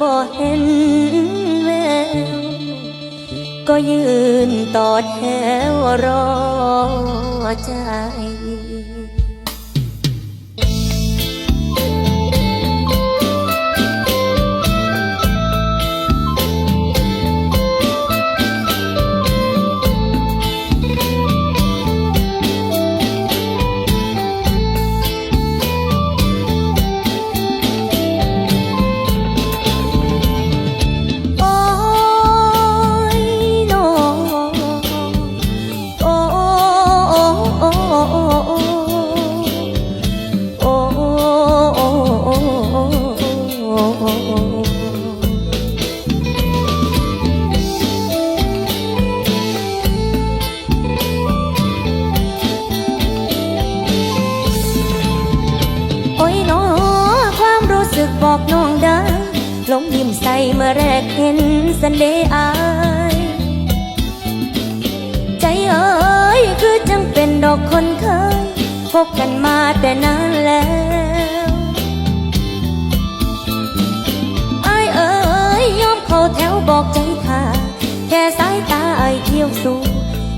หากบ่เห็นแววก็ยืนต่อแถวรอใจ ลงยิ้มใส่เมื่อแรกเห็นสันเดอาย ใจเอ๋ยคือจังเป็นดอกคนเคยพบกันมาแต่นานแล้วไอ้ายเอ๋ยยอมเข้าแถวบอกใจค่ะแค่สายตาไอเที่ยวสู่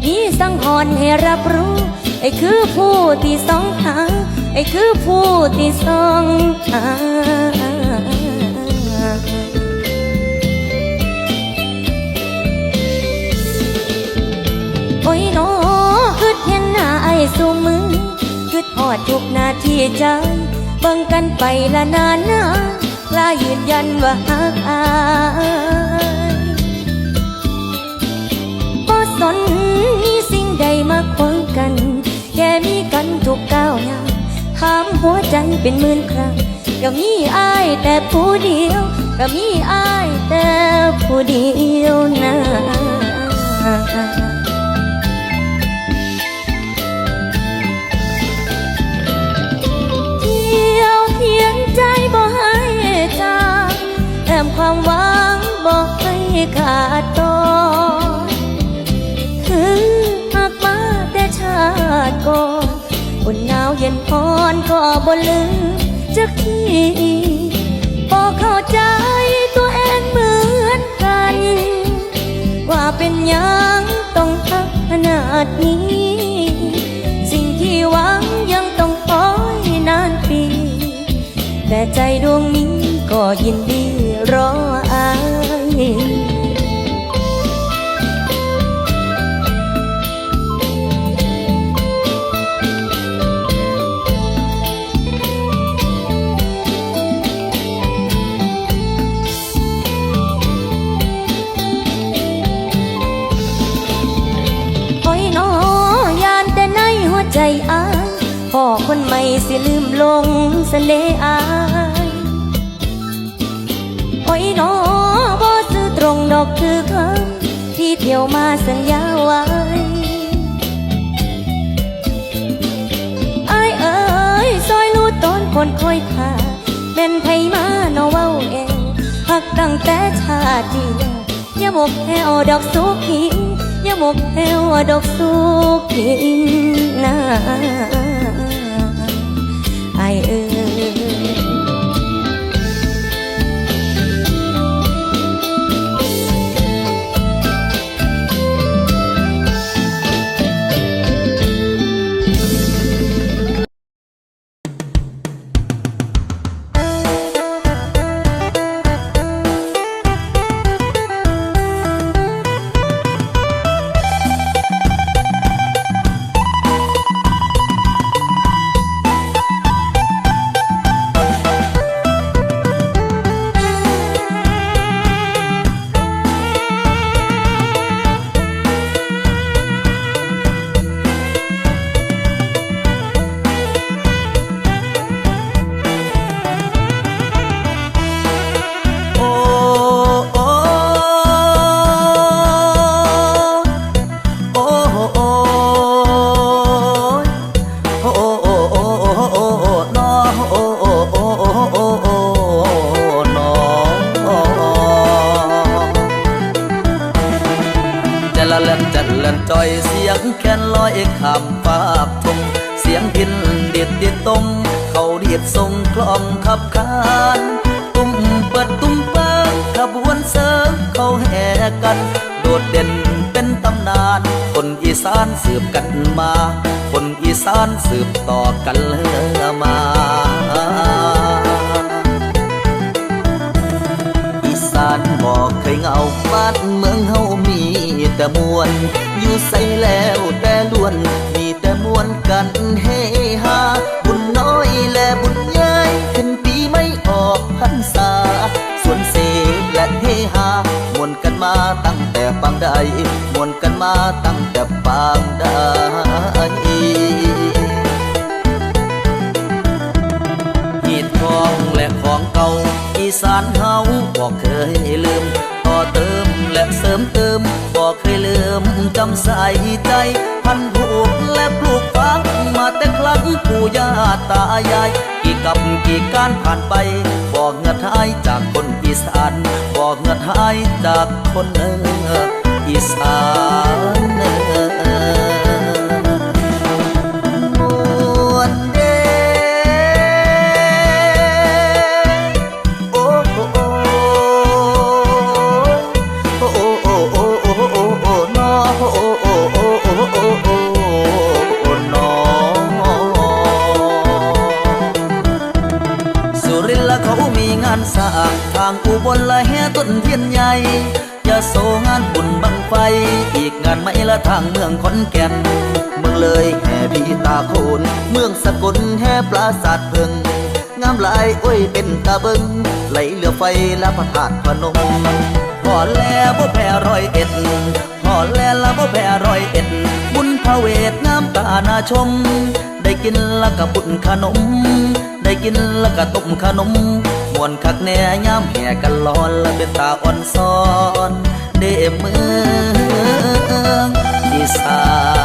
มีสังหรณ์ให้รับรู้ ไอ้คือผู้ที่สองหาไอ้คือผู้ที่สองหา อ้ยน้อคือเห็นหน้าไอ้สูมือคือทอดทุกนาทีใจเบิ่งกันไปละนานนากล้ายืนยันว่าฮักอายบ่สนมีสิ่งใดมาขวางกัน แค่มีกันทุกก้าวย่างถามหัวใจเป็นหมื่นครั้งก็มีอายแต่ผู้เดียว ก็มีอายแต่ผู้เดียวนะียวเทียนใจบ่ให้จางแถมความหวังบ่ให้ขาดตอนถึงหากมาแต่ชาติก่อนอุ่นหนาวเย็นพรก็บ่ลืมจักทีบ่เข้าใจตัวเองเหมือนกัน ว่าเป็นยังต้องทักขนาดนี้ ดวงนี้ก็ยินดีรออายโอ้ยน้อยานแต่ในหัวใจอายพ่อคนใหม่สิลืมลงเสน่ห์อาย โอ้ยน้อบ่ซื้อตรงดอกคือคำที่เที่ยวมาสัญญาไว้ไอเอ๋ยซอยรู้ตอนคนคอยผ่าเป็นไผมาเนเว้าเองหักตั้งแต่ชาติที่แล้วอย่าหมกแหวดอกสุขีอย่าหมกแหวดอกสุขีนะ ล่นจ่อยเสียงแคนลอยคำฟ้าทงเสียงพินเดิดเดิดตรงเขาเดียดทรงคล่องขับคานตุ้มเปิดตุ้มเปิงขบวนเสริงเขาแห่กัน โดดเด่นเป็นตำนาน คนอีสานสืบกันมา คนอีสานสืบต่อกันเลยมาอีสานบอกเคยเงาบ้านเมือง แต่มวลอยู่ใส่แล้วแต่ล้วน มีแต่มวนกันเฮฮาบุญน้อยและบุญใหญ่ขึ้นปีไม่ออกพรรษา ส่วนเสกและเฮฮามวนกันมาตั้งแต่ปางใดมวนกันมาตั้งแต่ปางใดหีดทองและของเก่าอีสานเฮาบอกเคยลืม มจำใส่ใจพันผูกและปลูกฝังมาแต่ครั้งปู่ย่าตายาย กี่กับกี่การผ่านไปบอกเงือหายจากคนอีสานบอกเงือหายจากคนเอออีสาน สุรินทร์ละเขามีงานสร้างทางอุบลละแห่ต้นเทียนใหญ่ยาโสงานบุญบังไฟ อีกงานไม่ละทางเมืองขอนแก่น เมืองเลยแห่พีตาโคนเมืองสกลแห่ปราสาทเพิงงามหลายโอ้ยเป็นตาเบิงไหลเหลือไฟและพระธาตุพนมพอแล้วบ่แพ้ร้อยเอ็ดพอแล้วละบ่แพ้ร้อยเอ็ด บุญพระเวทงามตานาชม ได้กินละก็บุญขนม กินแล้วก็ต้มขนมมวนคักแน่ยามแห่กันร้อนและเป็นตาอ่อนซ้อน เดเมืองอีสาน